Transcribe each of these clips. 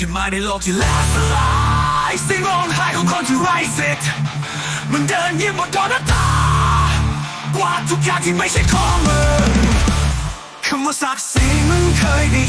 ขึ้นมาในโลกที่แหลกสลายเสียงร้องไห้ของคนที่ไร้สิทธิ์มันเดินยิ้มบนดอนตากวาดทุกอย่างที่ไม่ใช่ของมึงคำว่าศักดิ์ศรีมึงเคยได้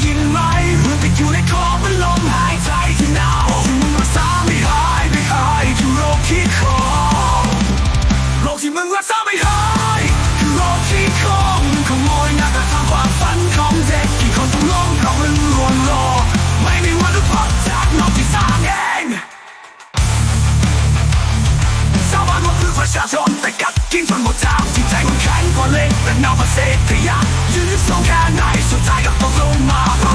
กินจนหมดจ้าจิตใจมันแข็งกว่าเหล็กแต่นอกมาเศษขยะยืนส่งแค่ไหนสุดท้ายก็ต้องลงมา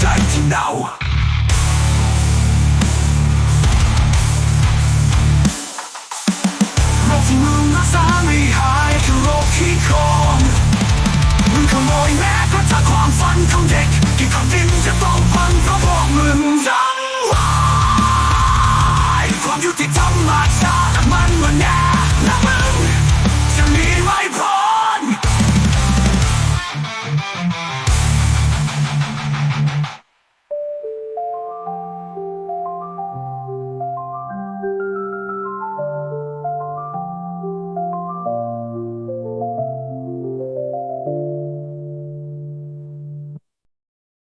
ใจที่เน่าโรคที่มึาม่หายคือโรคขี้คอมึงขโมยแม่กระทะความฝันของเด็กกี่คำดิ้จะต้องพังเพราะพวกมึงทั้งหายความยุติธรรมมาจากมันมาแน่และมึง